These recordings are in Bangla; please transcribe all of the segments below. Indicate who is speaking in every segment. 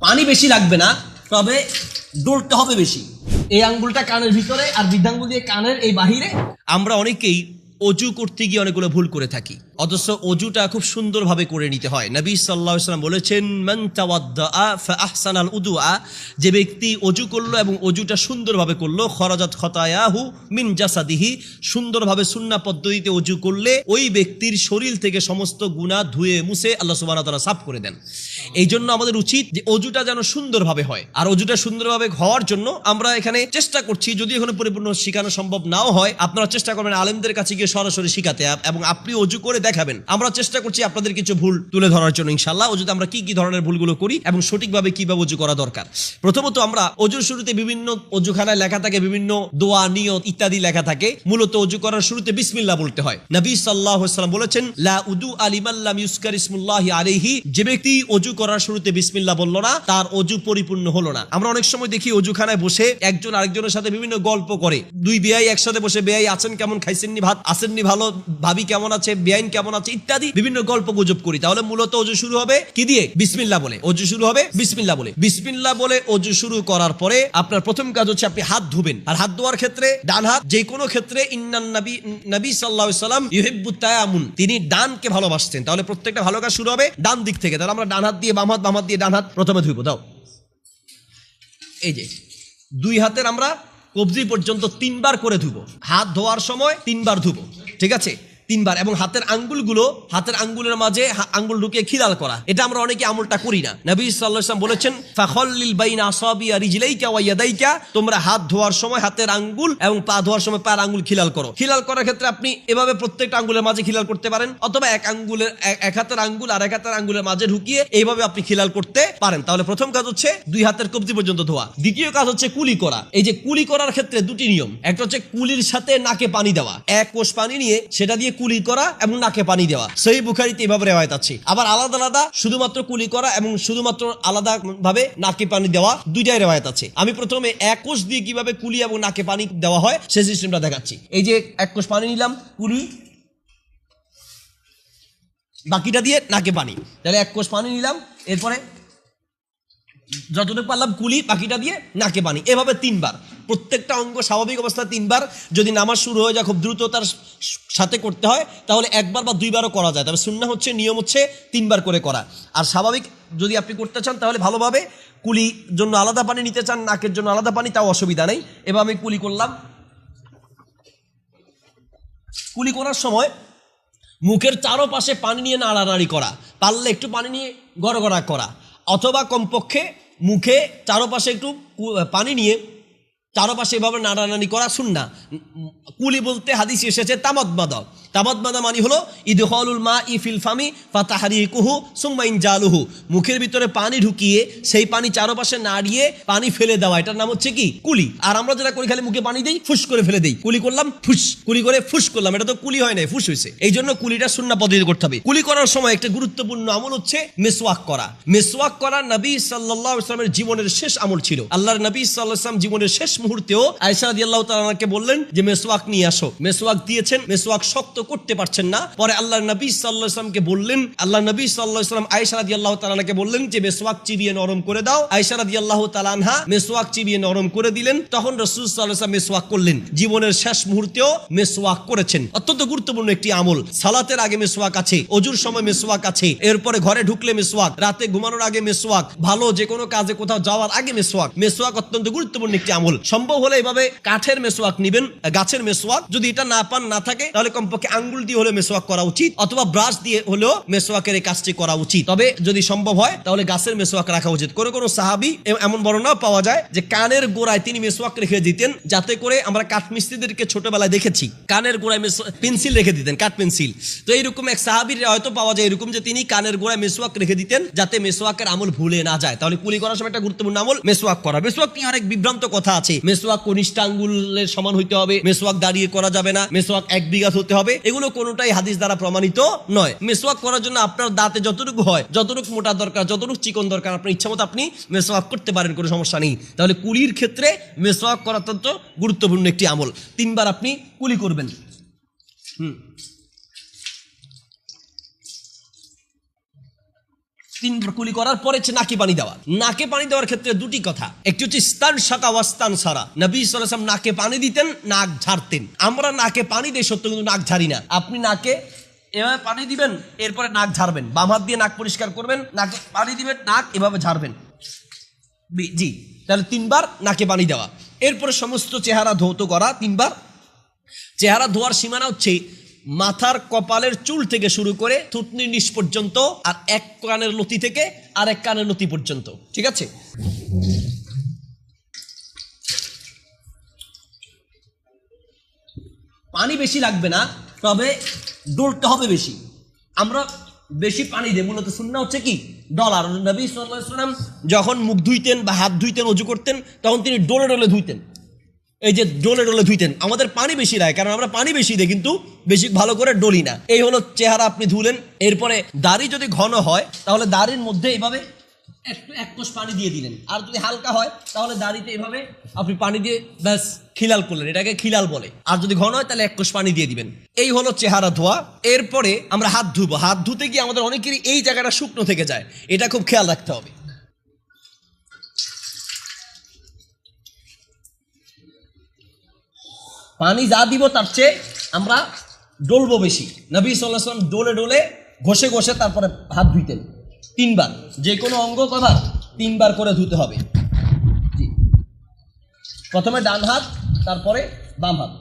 Speaker 1: পানি বেশি লাগবে না, তবে ডলতে হবে বেশি। এই আঙ্গুলটা কানের ভিতরে আর বৃদ্ধাঙ্গুল দিয়ে কানের এই বাহিরে। আমরা অনেকেই অজু করতে গিয়ে অনেকগুলো ভুল করে থাকি। অথচ অজুটা খুব সুন্দরভাবে করে নিতে হয়। নবী সাল্লাহ ইসলাম বলেছেন তাওয়াদ্দাআ ফাআহসানাল উদুআ। যে ব্যক্তি অজু করল এবং অজুটা সুন্দরভাবে করল, খরাজাত খতায়াহু মিন জাসাদিহি। সুন্দরভাবে সুন্না পদ্ধতিতে অজু করলে ওই ব্যক্তির শরীর থেকে সমস্ত গুনাহ ধুয়ে মুছে আল্লাহ সুবহানাহু ওয়া তাআলা সাফ করে দেন। এই জন্য আমাদের উচিত যে অজুটা যেন সুন্দরভাবে হয়। আর অজুটা সুন্দরভাবে হওয়ার জন্য আমরা এখানে চেষ্টা করছি, যদি এখানে পরিপূর্ণ শেখানো সম্ভব নাও হয়, আপনারা চেষ্টা করবেন আলেমদের কাছে গিয়ে সরাসরি শিখাতে। এবং আপনি অজু করে দেখাবেন। আমরা চেষ্টা করছি আপনাদের কিছু ভুল তুলে ধরার জন্য ইনশাল্লাহ অজুতে আমরা কি কি ধরনের ভুলগুলো করি এবং সঠিকভাবে কীভাবে অজু করা দরকার। প্রথমত আমরা অজুর শুরুতে বিভিন্ন অজুখানায় লেখা থাকে, বিভিন্ন দোয়া, নিয়ত ইত্যাদি লেখা থাকে। মূলত অজু করার শুরুতে বিসমিল্লাহ বলতে হয়। নবী সাল্লাহ সাল্লাম বলেছেন, লা উদু আলিমাল্লাম ইউসকার ইসমুল্লাহ আলাইহি। যে ব্যক্তি অজু করার শুরুতে বিসমিল্লাহ বলল না, তার অজু পরিপূর্ণ হলো না। আমরা অনেক সময় দেখি অজুখানায় বসে একজন আরেকজনের সাথে বিভিন্ন গল্প করে। দুই বেয়াই একসাথে বসে, বেয়াই আছেন কেমন? খাইছেননি ভাত? আসেননি ভালো? ভাবি কেমন আছে? বেআইন কেমন আছে ইত্যাদি বিভিন্ন গল্প গুজব করি। তাহলে মূলত অজু শুরু হবে কি দিয়ে? বিসমিল্লাহ বলে। অজু শুরু হবে বিসমিল্লাহ বলে। বিসমিল্লাহ বলে অজু শুরু করার পরে আপনার প্রথম কাজ হচ্ছে আপনি হাত ধুবেন। আর হাত ধোয়ার ক্ষেত্রে ডান হাত যে কোনো ক্ষেত্রে ইন্নান নবী নবী সাল্লাহ সাল্লাম ইউহিব্বু তায়ামুন। তিনি ডানকে ভালোবাসতেন। তাহলে প্রত্যেকটা ভালো কাজ শুরু হবে ডান দিক থেকে। তাহলে আমরা ডান হাত দিয়ে বাম হাত বাম হাত দিয়ে ডান হাত প্রথমে ধুইব। দাও। এই যে, দুই হাতের আমরা কবজি পর্যন্ত তিনবার করে ধুবো হাত ধোয়ার সময় তিনবার ধুবো ঠিক আছে? তিনবার এবং হাতের আঙ্গুলগুলো, হাতের আঙ্গুলের মাঝে আঙ্গুল ঢুকিয়ে খিলাল করা। এটা আমরা অনেকে আমলটা করি না। নবী ওয়াসাল্লাম বলেছেন, ফাখল্লিল বাইনা আসাবিয়া রিজলাইকা ওয়া ইয়াদাইকা তোমরা হাত ধোয়ার সময় হাতের আঙ্গুল এবং পা ধোয়ার সময় পায়ের আঙ্গুল খিলাল করো। খিলাল করার ক্ষেত্রে আপনি এভাবে প্রত্যেকটা আঙ্গুলের মাঝে খিলাল করতে পারেন, অথবা এক আঙ্গুলের এক হাতের আঙ্গুল আর এক হাতের আঙ্গুলের মাঝে ঢুকিয়ে এইভাবে আপনি খিলাল করতে পারেন। তাহলে প্রথম কাজ হচ্ছে দুই হাতের কবজি পর্যন্ত ধোয়া। দ্বিতীয় কাজ হচ্ছে কুলি করা। এই যে কুলি করার ক্ষেত্রে দুটি নিয়ম। একটা হচ্ছে কুলির সাথে নাকে পানি দেওয়া। এক কোষ পানি নিয়ে সেটা দিয়ে কুলি করা এবং নাকে পানি দেওয়া। সেই বুখারিতে এভাবে রেওয়ায়ত আছে। আবার আলাদা আলাদা শুধুমাত্র কুলি করা এবং শুধুমাত্র আলাদা ভাবে নাকে পানি দেওয়া দুইটাই রেওয়ায়ত আছে। আমি প্রথমে এক কোষ দিয়ে কীভাবে কুলি এবং নাকে পানি দেওয়া হয় সেই সিস্টেমটা দেখাচ্ছি। এই যে এক কোষ পানি নিলাম, কুলি। বাকিটা দিয়ে নাকে পানি। তাহলে এক কোষ পানি নিলাম, এরপরে যতটুকু পারলাম কুলি বাকিটা দিয়ে নাকে পানি এভাবে তিনবার। প্রত্যেকটা অঙ্গ স্বাভাবিক অবস্থায় তিনবার। যদি নামাজ শুরু হয়ে যায়, খুব দ্রুততার সাথে করতে হয়, তাহলে একবার বা দুইবারও করা যায়। তবে শূন্য হচ্ছে, নিয়ম হচ্ছে তিনবার করে করা। আর স্বাভাবিক যদি আপনি করতে চান, তাহলে ভালোভাবে কুলি জন্য আলাদা পানি নিতে চান, নাকের জন্য আলাদা পানি, তাও অসুবিধা নেই। এবার আমি কুলি করলাম। কুলি করার সময় মুখের চারোপাশে পানি নিয়ে নাড়ানাড়ি করা। পারলে একটু পানি নিয়ে গড়গড়া করা। অথবা কমপক্ষে মুখে চারোপাশে একটু পানি নিয়ে চারোপাশে এভাবে নাড়ানাড়ি করা শুন না কুলি বলতে হাদিস এসেছে তামদমাদা তামদমাদা মানে হলো ইদহলুল মা ই ফিল ফামি ফাতাহারি কুহু সুমাইন জালুহু মুখের ভিতরে পানি ঢুকিয়ে, সেই পানি চারোপাশে নাড়িয়ে পানি ফেলে দেওয়া। এটার নাম হচ্ছে কি? কুলি। আর আমরা যেটা করি, খালি মুখে পানি দিই, ফুস করে ফেলে দিই। কুলি করলাম, ফুস। কুলি করে ফুস করলাম, এটা তো কুলি হয় না ফুস হয়েছে। এই জন্য কুলিটা শূন্য পদ্ধতি করতে হবে। কুলি করার সময় একটা গুরুত্বপূর্ণ আমল হচ্ছে মেসওয়াক করা। মেসওয়াক করা নবী সাল্লাহ ইসলামের জীবনের শেষ আমল ছিল। আল্লাহর নবী সাল্লাহ ইসলাম জীবনের শেষ মুহূর্তেও আয়সা রাদিয়াল্লাহু তাআলাকে বললেন যে, মেসওয়াক নিয়ে আসো। মেসওয়াক দিয়েছেন, মেসওয়াক শক্ত করতে পারছেন না। পরে আল্লাহর নবী সাল্লাহ ইসলামকে বললেন, আল্লাহ নবী সাল্লাহ ইসলাম আয়সা রাদিয়াল্লাহু তাআলাকে বললেন যে মেসওয়াক চিবিয়ে নরম করে দাও। আয়সা রাদিয়াল্লাহু তাআলা আনহা মেসওয়াক চিবিয়ে নরম করে দিলেন। তখন রাসূল আলাইহি ওয়াসাল্লাম করলেন। জীবনের শেষ মুহূর্তেও মেসওয়াক করেছেন। অত্যন্ত গুরুত্বপূর্ণ একটি আমল। সালাতের আগে মেসওয়াক আছে অজুর সময় মেসোয়াক আছে। এরপরে ঘরে ঢুকলে মেসওয়াক রাতে ঘুমানোর আগে মেসওয়াক ভালো যে কোনো কাজে কোথাও যাওয়ার আগে মেসওয়াক মেসোয়াক অত্যন্ত গুরুত্বপূর্ণ একটি আমল। সম্ভব হলে এভাবে কাঠের মেসওয়াক নিবেন, গাছের মেসোয়াক। যদি এটা না পান, না থাকে, তাহলে কমপক্ষে আঙ্গুল দিয়ে হলে মেসওয়াক করা উচিত, অথবা ব্রাশ দিয়ে হলেও মেসওয়াকের এই কাজটি করা উচিত। তবে যদি সম্ভব হয়, তাহলে গাছের মেসোয়াক রাখা উচিত। কোনো কোনো সাহাবি এমন বর্ণনাও পাওয়া যায় যে কানের গোড়ায় তিনি মেসওয়াক রেখে দিতেন, যাতে করে আমরা কাঠ মিস্ত্রিদেরকে ছোটবেলায় দেখেছি। কানের গোড়ায় পেন্সিল রেখে দিতেন, কাঠ পেন্সিল। তো এইরকম এক সাহাবির হয়তো পাওয়া যায় এরকম যে তিনি কানের গোড়ায় মেসওয়াক রেখে দিতেন, যাতে মেসোয়াকের আমল ভুলে না যায়। তাহলে কুলি করার সময় একটা গুরুত্বপূর্ণ আমল মেসওয়াক করা। মেসওয়াক নিয়ে অনেক বিভ্রান্ত কথা আছে। মেসোয়াক কনিষ্ঠ আঙ্গুলের সমান হইতে হবে মেসওয়াক দাঁড়িয়ে করা যাবে না, মেসোয়াক এক বিঘা হতে হবে। এগুলো কোনোটাই হাদিস দ্বারা প্রমাণিত নয়। মেসওয়াক করার জন্য আপনার দাঁতে যতটুকু হয়, যতটুকু মোটা দরকার, যতটুকু চিকন দরকার, আপনার ইচ্ছা মতো আপনি মেসওয়াক করতে পারেন, কোনো সমস্যা নেই। তাহলে কুলির ক্ষেত্রে মেসওয়াক করা অত্যন্ত গুরুত্বপূর্ণ একটি আমল। তিনবার আপনি কুলি করবেন। হুম। তিনবার কুলি করার পরে নাকে পানি দেওয়া। নাকে পানি দেওয়ার ক্ষেত্রে দুটি কথা। একটি হচ্ছে স্তান শাখা ওয়াস্তান সারা। নবী সালাম নাকে পানি দিতেন, নাক ঝাড়তেন। আমরা নাকে পানি দিই সত্য কিন্তু নাক ঝাড়ি না। আপনি নাকে এভাবে পানি দিবেন, এরপরে নাক ঝাড়বেন। বাম হাত দিয়ে নাক পরিষ্কার করবেন, নাকে পানি দিবেন, নাক এভাবে ঝাড়বেন। জি, তাহলে তিনবার নাকে পানি দেওয়া। এরপরে সমস্ত চেহারা ধৌত করা, তিনবার। চেহারা ধোয়ার সীমানা হচ্ছে মাথার কপালের চুল থেকে শুরু করে থুতনি নিচ পর্যন্ত, আর এক কানের লতি থেকে আর এক কানের লতি পর্যন্ত। ঠিক আছে? পানি বেশি লাগবে না, তবে ডলতে হবে বেশি। আমরা বেশি পানি দেব মূলত শূন্য হচ্ছে কি? ডলার নবী সাল্লাম যখন মুখ ধুইতেন বা হাত ধুইতেন, অজু করতেন, তখন তিনি ডোলে ডোলে ধুইতেন। এই যে ডোলে ডোলে ধুইতেন, আমাদের পানি বেশি লাগে কারণ আমরা পানি বেশি দিই, কিন্তু বেশি ভালো করে ডলি না। এই হলো চেহারা আপনি ধুলেন, এরপরে দাড়ি যদি ঘন হয়, তাহলে দাড়ির মধ্যে এইভাবে একটু এক কোষ পানি দিয়ে দিলেন। আর যদি হালকা হয়, তাহলে দাড়িতে এভাবে আপনি পানি দিয়ে ব্যাস খিলাল করলেন, এটাকে খিলাল বলে। আর যদি ঘন হয়, তাহলে এক কোষ পানি দিয়ে দিবেন। এই হলো চেহারা ধোয়া। এরপরে আমরা হাত ধুবো। হাত ধুতে গিয়ে আমাদের অনেকেরই এই জায়গাটা শুকনো থেকে যায়। এটা খুব খেয়াল রাখতে হবে। পানি যা দিব তার চেয়ে আমরা ডলবো বেশি। নবী সাল্লাহ সাল্লাম ডোলে ডোলে ঘষে ঘষে তারপরে হাত ধুইতেন। তিনবার। যে কোনো অঙ্গ কবার তিনবার করে ধুতে হবে। প্রথমে ডান হাত, তারপরে বাম হাত।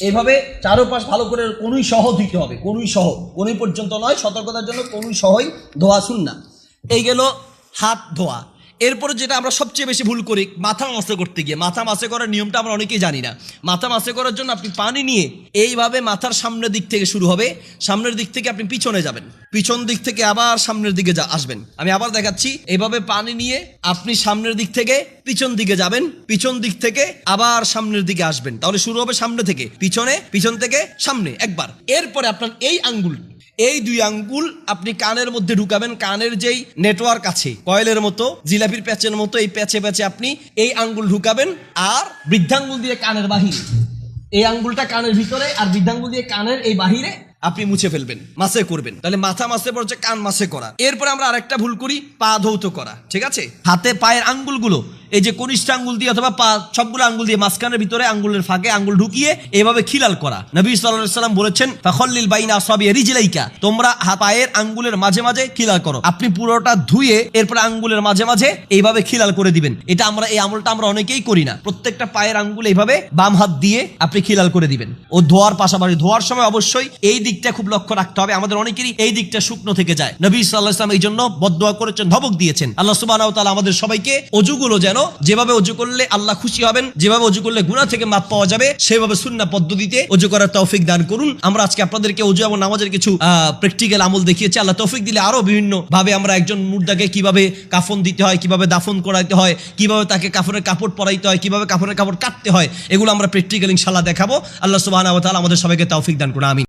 Speaker 1: এইভাবে চারোপাশ ভালো করে কোনুই সহ ধুইতে হবে। কোনুই সহ। কোনুই পর্যন্ত নয়, সতর্কতার জন্য কোনুই সহই ধোয়া শুন না এই গেল হাত ধোয়া। এরপরে যেটা আমরা সবচেয়ে বেশি ভুল করি, মাথা মাসে করতে গিয়ে। মাথা মাসে করার নিয়মটা আমরা অনেকেই জানি না। মাথা মাসে করার জন্য আপনি পানি নিয়ে এইভাবে মাথার সামনের দিক থেকে শুরু হবে। সামনের দিক থেকে আপনি পিছনে যাবেন। পিছন দিক থেকে আবার সামনের দিকে যা আসবেন। আমি আবার দেখাচ্ছি এইভাবে পানি নিয়ে আপনি সামনের দিক থেকে পিছন দিকে যাবেন। পিছন দিক থেকে আবার সামনের দিকে আসবেন। তাহলে শুরু হবে সামনে থেকে। পিছনে, পিছন থেকে সামনে, একবার। এরপরে আপনার এই আঙ্গুল এই দুই আঙ্গুল আপনি কানের মধ্যে ঢুকাবেন, কানের যেই নেটওয়ার্ক আছে, কয়েলের মতো, জিলাপির প্যাচের মতো, এই প্যাচে প্যাচে আপনি এই আঙ্গুল ঢুকাবেন আর বৃদ্ধাঙ্গুল দিয়ে কানের বাহিরে। এই আঙ্গুলটা কানের ভিতরে আর বৃদ্ধাঙ্গুল দিয়ে কানের এই বাহিরে আপনি মুছে ফেলবেন, মাসে করবেন। তাহলে মাথা মাসে পড়ছে, কান মাসে করা। এরপরে আমরা আরেকটা ভুল করি, পা ধৌত করা, ঠিক আছে? হাতে, পায়ের আঙ্গুলগুলো এই যে কনিষ্ঠ আঙ্গুল দিয়ে অথবা পা, সবগুলো আঙ্গুল দিয়ে মাঝখানের ভিতরে আঙ্গুলের ফাঁকে আঙ্গুল ঢুকিয়ে এভাবে খিলাল করা। নবী সাল্লাম বলেছেন, ফাখল্লিল বাইনা আসাবি রিজলাইকা তোমরা হা- পায়ের আঙ্গুলের মাঝে মাঝে খিলাল করো। আপনি পুরোটা ধুয়ে এরপর আঙ্গুলের মাঝে মাঝে এইভাবে খিলাল করে দিবেন। এটা আমরা, এই আমলটা আমরা অনেকেই করি না। প্রত্যেকটা পায়ের আঙ্গুল এইভাবে বাম হাত দিয়ে আপনি খিলাল করে দিবেন। ও ধোয়ার পাশাপাশি, ধোয়ার সময় অবশ্যই এই দিকটা খুব লক্ষ্য রাখতে হবে। আমাদের অনেকেরই এই দিকটা শুকনো থেকে যায়। নবী সাল্লাহ ইসলাম এই জন্য বদোয়া করেছেন ধবক দিয়েছেন। আল্লাহ সুবাহ আমাদের সবাইকে অজুগুলো যেন যেভাবে অজু করলে আল্লাহ খুশি হবেন, যেভাবে অজু করলে গুনাহ থেকে মাপ পাওয়া যাবে সেভাবে সুন্না পদ্ধতিতে অজু করার তৌফিক দান করুন। আমরা আজকে আপনাদেরকে অজু এবং নামাজের কিছু প্র্যাকটিক্যাল আমল দেখিয়েছি। আল্লাহ তৌফিক দিলে আরও বিভিন্ন ভাবে আমরা একজন মুর্দাকে কীভাবে কাফন দিতে হয়, কীভাবে দাফন করাইতে হয়, কীভাবে তাকে কাফনের কাপড় পরাইতে হয়, কীভাবে কাফনের কাপড় কাটতে হয়, এগুলো আমরা প্র্যাকটিক্যাল ইনশাল্লাহ দেখাবো। আল্লাহ তাআলা আমাদের সবাইকে তৌফিক দান করুন, আমিন।